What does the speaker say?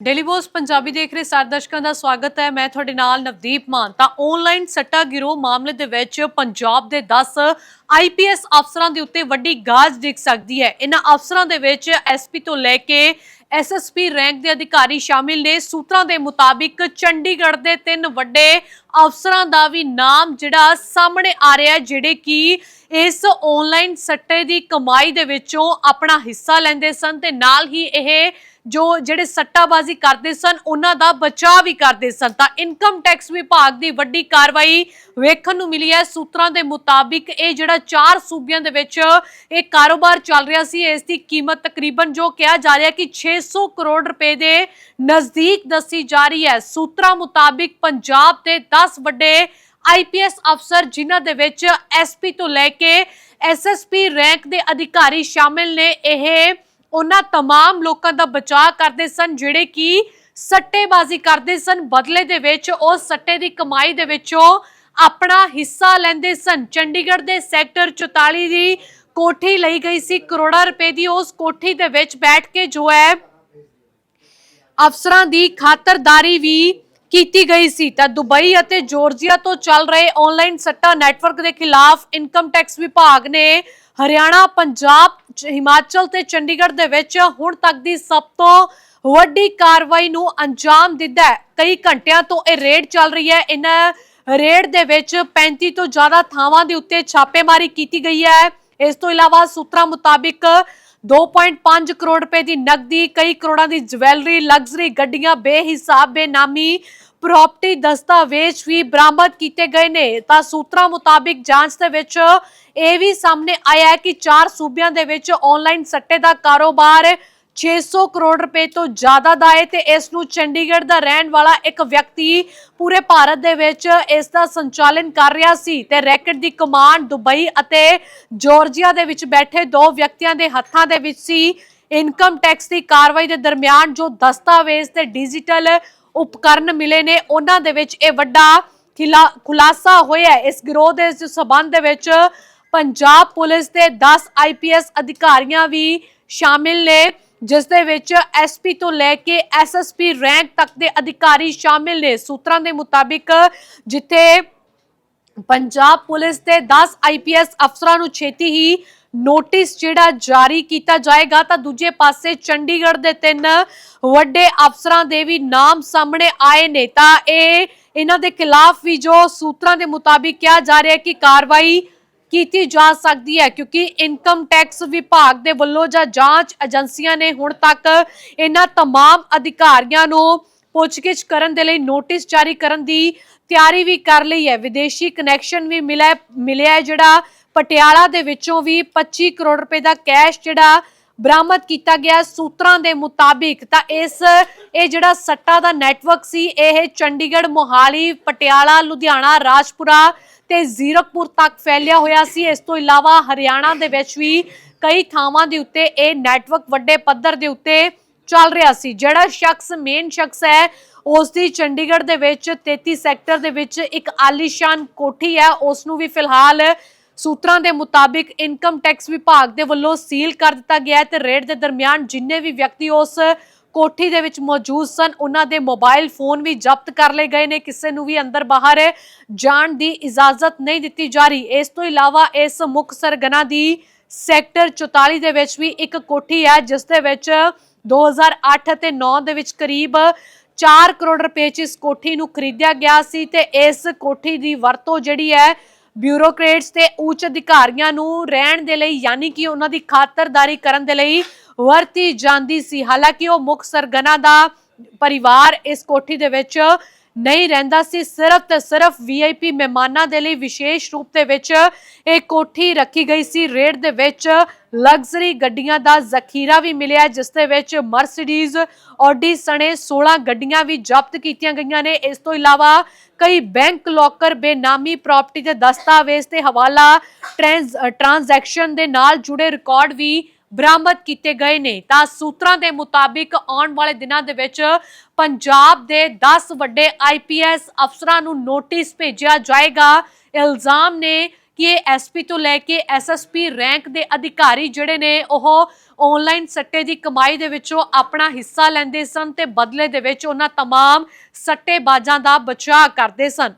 Daily post Punjabi ਦੇਖ ਰਹੇ ਸਾਰੇ ਦਰਸ਼ਕਾਂ ਦਾ ਸਵਾਗਤ ਹੈ। ਮੈਂ ਤੁਹਾਡੇ ਨਾਲ ਨਵਦੀਪ ਮਾਨ। ਤਾਂ ਆਨਲਾਈਨ ਸੱਟਾ ਗਿਰੋਹ ਮਾਮਲੇ ਦੇ ਵਿੱਚ ਪੰਜਾਬ ਦੇ 10 ਆਈਪੀਐਸ ਅਫਸਰਾਂ ਦੇ ਉੱਤੇ ਵੱਡੀ ਗਾਜ ਦਿਖ ਸਕਦੀ ਹੈ। ਇਹਨਾਂ ਅਫਸਰਾਂ ਦੇ ਵਿੱਚ ਐਸਪੀ ਤੋਂ ਲੈ ਕੇ ਐਸਐਸਪੀ ਰੈਂਕ ਦੇ ਅਧਿਕਾਰੀ ਸ਼ਾਮਿਲ ਨੇ। ਸੂਤਰਾਂ ਦੇ ਮੁਤਾਬਿਕ ਚੰਡੀਗੜ੍ਹ ਦੇ ਤਿੰਨ ਵੱਡੇ ਅਫਸਰਾਂ ਦਾ ਵੀ ਨਾਮ ਜਿਹੜਾ ਸਾਹਮਣੇ ਆ ਰਿਹਾ ਜਿਹੜੇ ਕਿ ਇਸ ਆਨਲਾਈਨ ਸੱਟੇ ਦੀ ਕਮਾਈ ਦੇ ਵਿੱਚੋਂ ਆਪਣਾ ਹਿੱਸਾ ਲੈਂਦੇ ਸਨ ਤੇ ਨਾਲ ਹੀ ਇਹ ਜੋ ਜਿਹੜੇ ਸੱਟਾਬਾਜ਼ੀ ਕਰਦੇ ਸਨ, ਉਹਨਾਂ ਦਾ ਬਚਾਅ ਵੀ ਕਰਦੇ ਸਨ। ਤਾਂ ਇਨਕਮ ਟੈਕਸ ਵਿਭਾਗ ਦੀ ਵੱਡੀ ਕਾਰਵਾਈ ਵੇਖਣ ਨੂੰ ਮਿਲੀ ਹੈ। ਸੂਤਰਾਂ ਦੇ ਮੁਤਾਬਿਕ ਇਹ ਜਿਹੜਾ ਚਾਰ ਸੂਬਿਆਂ ਦੇ ਵਿੱਚ ਇਹ ਕਾਰੋਬਾਰ ਚੱਲ ਰਿਹਾ ਸੀ ਇਸ ਦੀ ਕੀਮਤ ਤਕਰੀਬਨ ਜੋ ਕਿਹਾ ਜਾ ਰਿਹਾ ਕਿ 600 ਕਰੋੜ ਰੁਪਏ ਦੇ ਨਜ਼ਦੀਕ ਦੱਸੀ ਜਾ ਰਹੀ ਹੈ ਸੂਤਰਾਂ ਮੁਤਾਬਿਕ ਪੰਜਾਬ ਦੇ 10 ਵੱਡੇ ਆਈਪੀਐਸ ਅਫਸਰ ਜਿਨ੍ਹਾਂ ਦੇ ਵਿੱਚ ਐਸਪੀ ਤੋਂ ਲੈ ਕੇ ਐਸਐਸਪੀ ਰੈਂਕ ਦੇ ਅਧਿਕਾਰੀ ਸ਼ਾਮਿਲ ਨੇ ਇਹ ਉਹਨਾਂ तमाम ਲੋਕਾਂ ਦਾ ਬਚਾਅ ਕਰਦੇ ਸਨ ਜਿਹੜੇ ਕਿ ਸੱਟੇਬਾਜ਼ੀ ਕਰਦੇ ਸਨ ਬਦਲੇ ਦੇ ਵਿੱਚ ਉਹ ਸੱਟੇ ਦੀ ਕਮਾਈ ਦੇ ਵਿੱਚੋਂ ਆਪਣਾ ਹਿੱਸਾ ਲੈਂਦੇ ਸਨ। ਚੰਡੀਗੜ੍ਹ ਦੇ ਸੈਕਟਰ 44 ਦੀ ਕੋਠੀ ਲਈ ਗਈ ਸੀ ਕਰੋੜਾਂ ਰੁਪਏ ਦੀ। ਉਸ ਕੋਠੀ ਦੇ ਵਿੱਚ ਬੈਠ ਕੇ ਜੋ ਹੈ, ਅਫਸਰਾਂ ਦੀ ਖਾਤਰਦਾਰੀ ਵੀ ਕੀਤੀ ਗਈ ਸੀ। ਤਾਂ ਦੁਬਈ ਅਤੇ ਜਾਰਜੀਆ ਤੋਂ ਚੱਲ ਰਹੇ ਆਨਲਾਈਨ ਸੱਟਾ ਨੈਟਵਰਕ ਦੇ ਖਿਲਾਫ ਇਨਕਮ ਟੈਕਸ ਵਿਭਾਗ ਨੇ ਹਰਿਆਣਾ, ਪੰਜਾਬ, ਹਿਮਾਚਲ ਤੇ ਚੰਡੀਗੜ੍ਹ ਦੇ ਵਿੱਚ ਹੁਣ ਤੱਕ ਦੀ ਸਭ ਤੋਂ ਵੱਡੀ ਕਾਰਵਾਈ ਨੂੰ ਅੰਜਾਮ ਦਿੱਤਾ ਕਈ ਘੰਟਿਆਂ ਤੋਂ ਇਹ ਰੇਡ ਚੱਲ ਰਹੀ ਹੈ। ਇਹਨਾਂ ਰੇਡ ਦੇ ਵਿੱਚ 35 ਤੋਂ ਜ਼ਿਆਦਾ ਥਾਵਾਂ ਦੇ ਉੱਤੇ ਛਾਪੇਮਾਰੀ ਕੀਤੀ ਗਈ ਹੈ। ਇਸ ਤੋਂ ਇਲਾਵਾ ਸੂਤਰਾਂ ਮੁਤਾਬਿਕ 2.5 ਕਰੋੜ ਰੁਪਏ ਦੀ ਨਕਦੀ, ਕਈ ਕਰੋੜਾਂ ਦੀ ਜਵੈਲਰੀ, ਲਗਜ਼ਰੀ ਗੱਡੀਆਂ, ਬੇਹਿਸਾਬ, ਬੇਨਾਮੀ, ਪ੍ਰਾਪਰਟੀ ਦਸਤਾਵੇਜ਼ ਵੀ ਬਰਾਮਦ ਕੀਤੇ ਗਏ ਨੇ। ਤਾਂ ਸੂਤਰਾਂ ਮੁਤਾਬਿਕ ਜਾਂਚ ਦੇ ਵਿੱਚ ਇਹ ਵੀ ਸਾਹਮਣੇ ਆਇਆ ਹੈ ਕਿ ਚਾਰ ਸੂਬਿਆਂ ਦੇ ਵਿੱਚ ਆਨਲਾਈਨ ਸੱਟੇ ਦਾ ਕਾਰੋਬਾਰ 600 ਕਰੋੜ ਰੁਪਏ ਤੋਂ ਜ਼ਿਆਦਾ ਦਾ ਹੈ ਤੇ ਇਸ ਨੂੰ ਚੰਡੀਗੜ੍ਹ ਦਾ ਰਹਿਣ ਵਾਲਾ ਇੱਕ ਵਿਅਕਤੀ ਪੂਰੇ ਭਾਰਤ ਦੇ ਵਿੱਚ ਇਸ ਦਾ ਸੰਚਾਲਨ ਕਰ ਰਿਹਾ ਸੀ ਤੇ ਰੈਕਟ ਦੀ ਕਮਾਂਡ ਦੁਬਈ ਅਤੇ ਜਾਰਜੀਆ ਦੇ ਵਿੱਚ ਬੈਠੇ ਦੋ ਵਿਅਕਤੀਆਂ ਦੇ ਹੱਥਾਂ ਦੇ ਵਿੱਚ ਸੀ। ਇਨਕਮ ਟੈਕਸ ਦੀ ਕਾਰਵਾਈ ਦੇ ਦਰਮਿਆਨ ਜੋ ਦਸਤਾਵੇਜ਼ ਤੇ ਡਿਜੀਟਲ ਉਪਕਰਨ ਮਿਲੇ ਨੇ, ਉਹਨਾਂ ਦੇ ਵਿੱਚ ਇਹ ਵੱਡਾ ਖਿਲਾ- ਖੁਲਾਸਾ ਹੋਇਆ ਇਸ ਗਿਰੋਹ ਦੇ ਇਸ ਸਬੰਧ ਦੇ ਵਿੱਚ ਪੰਜਾਬ ਪੁਲਿਸ ਦੇ 10 ਆਈਪੀਐਸ ਅਧਿਕਾਰੀਆਂ ਵੀ ਸ਼ਾਮਿਲ ਨੇ। ਜਿਸ ਦੇ ਵਿੱਚ ਐਸਪੀ ਤੋਂ ਲੈ ਕੇ ਐਸਐਸਪੀ ਰੈਂਕ ਤੱਕ ਦੇ ਅਧਿਕਾਰੀ ਸ਼ਾਮਿਲ ਨੇ। ਸੂਤਰਾਂ ਦੇ ਮੁਤਾਬਿਕ ਜਿੱਥੇ ਪੰਜਾਬ ਪੁਲਿਸ ਦੇ 10 ਆਈਪੀਐਸ ਅਫਸਰਾਂ ਨੂੰ ਛੇਤੀ ਹੀ ਨੋਟਿਸ ਜਿਹੜਾ ਜਾਰੀ ਕੀਤਾ ਜਾਏਗਾ, ਤਾਂ ਦੂਜੇ ਪਾਸੇ ਚੰਡੀਗੜ੍ਹ ਦੇ ਤਿੰਨ ਵੱਡੇ ਅਫਸਰਾਂ ਦੇ ਵੀ ਨਾਮ ਸਾਹਮਣੇ ਆਏ ਨੇ। ਤਾਂ ਇਹ ਇਹਨਾਂ ਦੇ ਖਿਲਾਫ ਵੀ ਜੋ ਸੂਤਰਾਂ ਦੇ ਮੁਤਾਬਿਕ ਕਿਹਾ ਜਾ ਰਿਹਾ ਹੈ ਕਿ ਕਾਰਵਾਈ ਕੀਤੀ ਜਾ ਸਕਦੀ ਹੈ ਕਿਉਂਕਿ ਇਨਕਮ ਟੈਕਸ ਵਿਭਾਗ ਦੇ ਵੱਲੋਂ ਜਾਂ ਜਾਂਚ ਏਜੰਸੀਆਂ ਨੇ ਹੁਣ ਤੱਕ ਇਹਨਾਂ तमाम ਅਧਿਕਾਰੀਆਂ ਨੂੰ ਪੁੱਛਗਿੱਛ ਕਰਨ ਦੇ ਲਈ ਨੋਟਿਸ ਜਾਰੀ ਕਰਨ ਦੀ ਤਿਆਰੀ ਵੀ ਕਰ ਲਈ ਹੈ ਵਿਦੇਸ਼ੀ ਕਨੈਕਸ਼ਨ ਵੀ ਮਿਲਿਆ ਮਿਲਿਆ ਹੈ ਜਿਹੜਾ ਪਟਿਆਲਾ ਦੇ ਵਿੱਚੋਂ ਵੀ 25 ਕਰੋੜ ਰੁਪਏ ਦਾ ਕੈਸ਼ ਜਿਹੜਾ ਬਰਾਮਦ ਕੀਤਾ ਗਿਆ ਸੂਤਰਾਂ ਦੇ ਮੁਤਾਬਿਕ ਤਾਂ ਇਸ ਇਹ ਜਿਹੜਾ ਸੱਟਾ ਦਾ ਨੈਟਵਰਕ ਸੀ ਇਹ ਚੰਡੀਗੜ੍ਹ ਮੋਹਾਲੀ ਪਟਿਆਲਾ ਲੁਧਿਆਣਾ ਰਾਜਪੁਰਾ ਤੇ ਜ਼ੀਰਕਪੁਰ ਤੱਕ ਫੈਲਿਆ ਹੋਇਆ ਸੀ। ਇਸ ਤੋਂ ਇਲਾਵਾ ਹਰਿਆਣਾ ਦੇ ਵਿੱਚ ਵੀ ਕਈ ਥਾਵਾਂ ਦੇ ਉੱਤੇ ਇਹ ਨੈਟਵਰਕ ਵੱਡੇ ਪੱਧਰ ਦੇ ਉੱਤੇ ਚੱਲ ਰਿਹਾ ਸੀ। ਜਿਹੜਾ ਸ਼ਖਸ ਮੇਨ ਸ਼ਖਸ ਹੈ, ਉਸ ਦੀ ਚੰਡੀਗੜ੍ਹ ਦੇ ਵਿੱਚ 33 ਸੈਕਟਰ ਦੇ ਵਿੱਚ ਇੱਕ ਆਲੀਸ਼ਾਨ ਕੋਠੀ ਹੈ। ਉਸ ਨੂੰ ਵੀ ਫਿਲਹਾਲ ਸੂਤਰਾਂ ਦੇ ਮੁਤਾਬਿਕ ਇਨਕਮ ਟੈਕਸ ਵਿਭਾਗ ਦੇ ਵੱਲੋਂ ਸੀਲ ਕਰ ਦਿੱਤਾ ਗਿਆ ਹੈ ਤੇ ਰੇਡ ਦੇ ਦਰਮਿਆਨ ਜਿੰਨੇ ਵੀ ਵਿਅਕਤੀ ਉਸ ਕੋਠੀ ਦੇ ਵਿੱਚ ਮੌਜੂਦ ਸਨ। ਉਹਨਾਂ ਦੇ ਮੋਬਾਈਲ ਫੋਨ ਵੀ ਜ਼ਬਤ ਕਰ ਲਏ ਗਏ ਨੇ। ਕਿਸੇ ਨੂੰ ਵੀ ਅੰਦਰ ਬਾਹਰ ਜਾਣ ਦੀ ਇਜਾਜ਼ਤ ਨਹੀਂ ਦਿੱਤੀ ਜਾ ਰਹੀ। ਇਸ ਤੋਂ ਇਲਾਵਾ ਇਸ ਮੁੱਖ ਸਰਗਨਾ ਦੀ ਸੈਕਟਰ 44 ਦੇ ਵਿੱਚ ਵੀ ਇੱਕ ਕੋਠੀ ਹੈ, ਜਿਸ ਦੇ ਵਿੱਚ 2008 ਅਤੇ 9 ਦੇ ਵਿੱਚ ਕਰੀਬ 4 ਕਰੋੜ ਰੁਪਏ 'ਚ ਇਸ ਕੋਠੀ ਨੂੰ ਖਰੀਦਿਆ ਗਿਆ ਸੀ ਤੇ ਇਸ ਕੋਠੀ ਦੀ ਵਰਤੋਂ ਜਿਹੜੀ ਹੈ, ਬਿਊਰੋਕ੍ਰੇਟਸ ਤੇ ਉੱਚ ਅਧਿਕਾਰੀਆਂ ਨੂੰ ਰਹਿਣ ਦੇ ਲਈ, ਯਾਨੀ ਕਿ ਉਹਨਾਂ ਦੀ ਖਾਤਰਦਾਰੀ ਕਰਨ ਦੇ ਲਈ ਵਰਤੀ ਜਾਂਦੀ ਸੀ। ਹਾਲਾਂਕਿ ਉਹ ਮੁੱਖ ਸਰਗਨਾ ਦਾ ਪਰਿਵਾਰ ਇਸ ਕੋਠੀ ਦੇ ਵਿੱਚ ਨਹੀਂ ਰਹਿੰਦਾ ਸੀ। ਸਿਰਫ ਤੇ ਸਿਰਫ ਵੀਆਈਪੀ ਮਹਿਮਾਨਾਂ ਦੇ ਲਈ ਵਿਸ਼ੇਸ਼ ਰੂਪ ਦੇ ਵਿੱਚ ਇਹ ਕੋਠੀ ਰੱਖੀ ਗਈ ਸੀ। ਰੇਡ ਦੇ ਵਿੱਚ ਲਗਜ਼ਰੀ ਗੱਡੀਆਂ ਦਾ ਜ਼ਖੀਰਾ ਵੀ ਮਿਲਿਆ, ਜਿਸ ਦੇ ਵਿੱਚ ਮਰਸੀਡੀਜ਼ ਆਡੀ ਸਣੇ 16 ਗੱਡੀਆਂ ਵੀ ਜ਼ਬਤ ਕੀਤੀਆਂ ਗਈਆਂ ਨੇ। ਇਸ ਤੋਂ ਇਲਾਵਾ ਕਈ ਬੈਂਕ ਲੋਕਰ, ਬੇਨਾਮੀ ਪ੍ਰਾਪਰਟੀ ਦੇ ਦਸਤਾਵੇਜ਼ ਤੇ ਹਵਾਲਾ ਟ੍ਰਾਂਸ ਟ੍ਰਾਂਜੈਕਸ਼ਨ ਦੇ ਨਾਲ ਜੁੜੇ ਰਿਕਾਰਡ ਵੀ ਬਰਾਮਦ ਕੀਤੇ ਗਏ ਨੇ ਤਾਂ ਸੂਤਰਾਂ ਦੇ ਮੁਤਾਬਿਕ ਆਉਣ ਵਾਲੇ ਦਿਨਾਂ ਦੇ ਵਿੱਚ ਪੰਜਾਬ ਦੇ 10 ਵੱਡੇ ਆਈਪੀਐਸ ਅਫਸਰਾਂ ਨੂੰ ਨੋਟਿਸ ਭੇਜਿਆ ਜਾਏਗਾ ਇਲਜ਼ਾਮ ਨੇ ਕਿ ਐਸਪੀ ਤੋਂ ਲੈ ਕੇ ਐਸਐਸਪੀ ਰੈਂਕ ਦੇ ਅਧਿਕਾਰੀ ਜਿਹੜੇ ਨੇ ਉਹ ਆਨਲਾਈਨ ਸੱਟੇ ਦੀ ਕਮਾਈ ਦੇ ਵਿੱਚੋਂ ਆਪਣਾ ਹਿੱਸਾ ਲੈਂਦੇ ਸਨ ਤੇ ਬਦਲੇ ਦੇ ਵਿੱਚ ਉਹਨਾਂ तमाम ਸੱਟੇਬਾਜ਼ਾਂ ਦਾ ਬਚਾਅ ਕਰਦੇ ਸਨ